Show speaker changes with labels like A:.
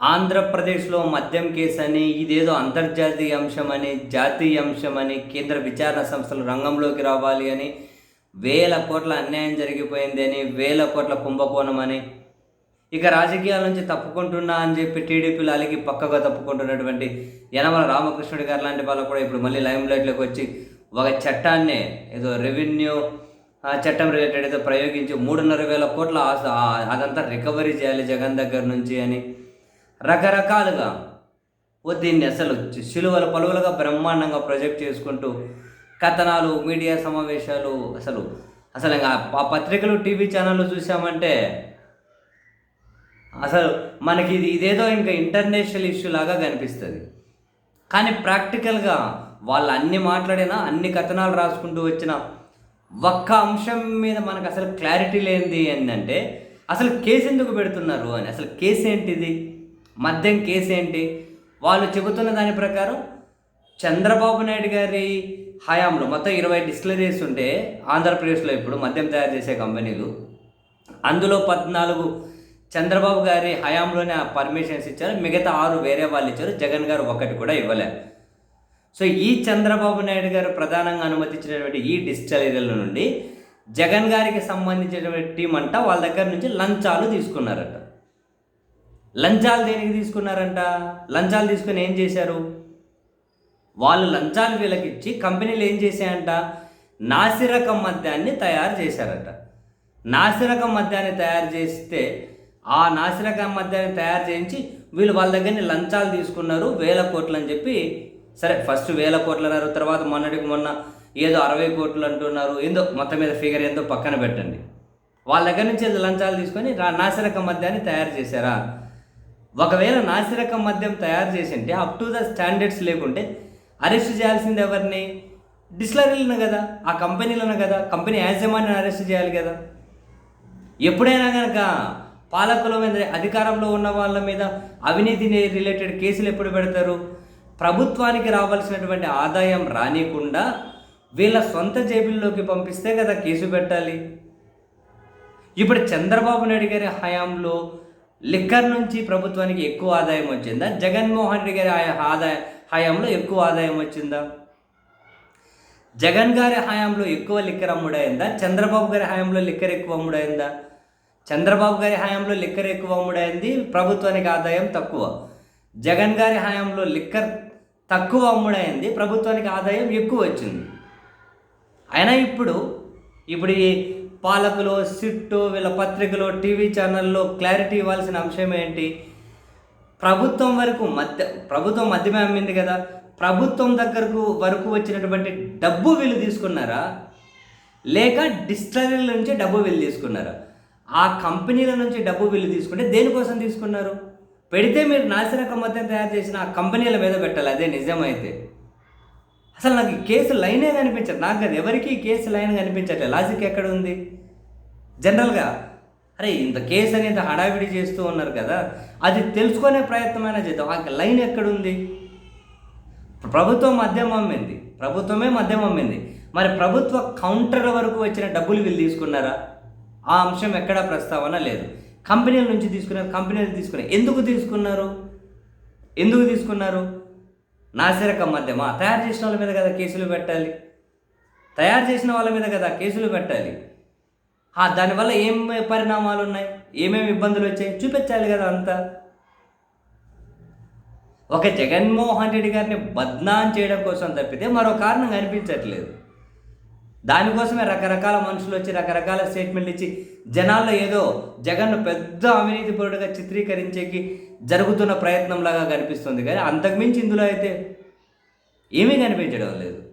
A: ఆంధ్రప్రదేశ్లో మద్యం కేసు అని ఇదేదో అంతర్జాతీయ అంశం అని జాతీయ అంశం అని కేంద్ర విచారణ సంస్థలు రంగంలోకి రావాలి అని వేల కోట్ల అన్యాయం జరిగిపోయింది అని వేల కోట్ల కుంభకోణం అని ఇక రాజకీయాల నుంచి తప్పుకుంటున్నా అని చెప్పి టీడీపీలు అలిగి పక్కగా తప్పుకుంటున్నటువంటి యనమల రామకృష్ణుడి గారు లాంటి వాళ్ళు కూడా ఇప్పుడు మళ్ళీ లైమ్ లైట్లోకి వచ్చి ఒక చట్టాన్నే ఏదో రెవెన్యూ ఆ చట్టం రిలేటెడ్ ఏదో ప్రయోగించి మూడున్నర వేల కోట్ల అదంతా రికవరీ చేయాలి జగన్ దగ్గర నుంచి అని. రకరకాలుగా దీన్ని అసలు సిలువల పలువులుగా బ్రహ్మాండంగా ప్రొజెక్ట్ చేసుకుంటూ కథనాలు మీడియా సమావేశాలు అసలు అసలు ఇంకా ఆ పత్రికలు టీవీ ఛానళ్ళు చూసామంటే అసలు మనకి ఇది ఇదేదో ఇంకా ఇంటర్నేషనల్ ఇష్యూ లాగా కనిపిస్తుంది. కానీ ప్రాక్టికల్గా వాళ్ళు అన్ని మాట్లాడినా అన్ని కథనాలు రాసుకుంటూ వచ్చిన ఒక్క అంశం మీద మనకు అసలు క్లారిటీ లేనిది ఏంటంటే అసలు కేసు ఎందుకు పెడుతున్నారు అని అసలు కేసు ఏంటిది? మద్యం కేసు ఏంటి? వాళ్ళు చెబుతున్న దాని ప్రకారం చంద్రబాబు నాయుడు గారి హయాంలో మొత్తం ఇరవై డిస్టిలరీస్ ఉంటే ఆంధ్రప్రదేశ్లో ఇప్పుడు మద్యం తయారు చేసే కంపెనీలు అందులో పద్నాలుగు చంద్రబాబు గారి హయాంలోనే ఆ పర్మిషన్స్ ఇచ్చారు. మిగతా ఆరు వేరే వాళ్ళు ఇచ్చారు. జగన్ గారు ఒకటి కూడా ఇవ్వలేదు సో ఈ చంద్రబాబు నాయుడు గారు ప్రధానంగా అనుమతించినటువంటి ఈ డిస్టలరీల నుండి జగన్ గారికి సంబంధించినటువంటి టీం అంట వాళ్ళ దగ్గర నుంచి లంచాలు తీసుకున్నారట. లంచాలు దేనికి తీసుకున్నారంట? లంచాలు తీసుకుని ఏం చేశారు? వాళ్ళు లంచాలు వీళ్ళకి ఇచ్చి కంపెనీలు ఏం చేశాయంట? నాసిరకం మద్యాన్ని తయారు చేశారట. నాసిరకం మద్యాన్ని తయారు చేస్తే ఆ నాసిరకం మద్యాన్ని తయారు చేయించి వీళ్ళు వాళ్ళ దగ్గర లంచాలు తీసుకున్నారు వేల కోట్లు అని చెప్పి. సరే ఫస్ట్ వేల కోట్లు అన్నారు తర్వాత మొన్నటికి మొన్న ఏదో అరవై కోట్లు అంటున్నారు ఏందో మొత్తం మీద ఫిగర్ ఏందో పక్కన పెట్టండి. వాళ్ళ దగ్గర నుంచి లంచాలు తీసుకొని నాసిరకం మద్యాన్ని తయారు చేశారా? ఒకవేళ నాసిరకం మద్యం తయారు చేసి ఉంటే అప్ టు ద స్టాండర్డ్స్ లేకుంటే అరెస్ట్ చేయాల్సింది ఎవరిని? డిస్లరీలను కదా ఆ కంపెనీలను కదా కంపెనీ యాజమాన్యం అరెస్ట్ చేయాలి కదా. ఎప్పుడైనా కనుక పాలకుల మీద అధికారంలో ఉన్న వాళ్ళ మీద అవినీతి రిలేటెడ్ కేసులు ఎప్పుడు పెడతారు? ప్రభుత్వానికి రావాల్సినటువంటి ఆదాయం రానికుండా వీళ్ళ సొంత జేబుల్లోకి పంపిస్తే కదా కేసు పెట్టాలి. ఇప్పుడు చంద్రబాబు నాయుడు గారి హయాంలో లిక్కర్ నుంచి ప్రభుత్వానికి ఎక్కువ ఆదాయం వచ్చిందా? జగన్మోహన్ రెడ్డి గారి హయా- ఆదాయ హయాంలో ఎక్కువ ఆదాయం వచ్చిందా? జగన్ గారి హయాంలో ఎక్కువ లిక్కర్ అమ్ముడైందా? చంద్రబాబు గారి హయాంలో లిక్కర్ ఎక్కువ అమ్ముడైందా? చంద్రబాబు గారి హయాంలో లిక్కర్ ఎక్కువ అమ్ముడైంది ప్రభుత్వానికి ఆదాయం తక్కువ. జగన్ గారి హయాంలో లిక్కర్ తక్కువ అమ్ముడైంది ప్రభుత్వానికి ఆదాయం ఎక్కువ వచ్చింది. అయినా ఇప్పుడు ఇప్పుడు ఈ పాలకులు సిట్టు వీళ్ళ పత్రికలు టీవీ ఛానల్లో క్లారిటీ ఇవ్వాల్సిన అంశం ఏంటి? ప్రభుత్వం వరకు మధ్య ప్రభుత్వం మధ్యమే అమ్మింది కదా. ప్రభుత్వం దగ్గరకు వరకు వచ్చినటువంటి డబ్బు వీళ్ళు తీసుకున్నారా? లేక డిస్టరీల నుంచి డబ్బు వీళ్ళు తీసుకున్నారా? ఆ కంపెనీల నుంచి డబ్బు వీళ్ళు తీసుకుంటే దేనికోసం తీసుకున్నారు? పెడితే మీరు నాసిరకం మద్యం తయారు చేసిన ఆ కంపెనీల మీద పెట్టాలి అదే నిజమైతే. అసలు నాకు కేసు లైనే కనిపించదు నాకు అది ఎవరికి కేసు లైన్ కనిపించట్లేదు లాజిక్ ఎక్కడ ఉంది? జనరల్గా అరే ఇంత కేసు అని హడావిడి చేస్తూ ఉన్నారు కదా అది తెలుసుకునే ప్రయత్నమైనా చేద్దాం. ఆ లైన్ ఎక్కడుంది ప్రభుత్వం మద్యం అమ్మింది. ప్రభుత్వమే మద్యం అమ్మింది. మరి ప్రభుత్వ కౌంటర్ వరకు వచ్చిన డబ్బులు వీళ్ళు తీసుకున్నారా? ఆ అంశం ఎక్కడా ప్రస్తావన లేదు. కంపెనీల నుంచి తీసుకున్నారు కంపెనీలు తీసుకున్నారు. ఎందుకు తీసుకున్నారు? ఎందుకు తీసుకున్నారు? నాసిరక మధ్యమా తయారు చేసిన వాళ్ళ మీద కదా కేసులు పెట్టాలి? తయారు చేసిన వాళ్ళ మీద కదా కేసులు పెట్టాలి? దానివల్ల ఏం పరిణామాలు ఉన్నాయి? ఏమేమి ఇబ్బందులు వచ్చాయి? చూపించాలి కదా అంతా. ఒక జగన్మోహన్ రెడ్డి గారిని బద్నాం చేయడం కోసం తప్పితే మరో కారణం కనిపించట్లేదు. దానికోసమే రకరకాల మనుషులు వచ్చి రకరకాల స్టేట్మెంట్లు ఇచ్చి జనాల్లో ఏదో జగన్ను పెద్ద అవినీతి పరుడుగా చిత్రీకరించేకి జరుగుతున్న ప్రయత్నంలాగా కనిపిస్తుంది. కానీ అంతకుమించి ఇందులో అయితే ఏమీ కనిపించడం లేదు.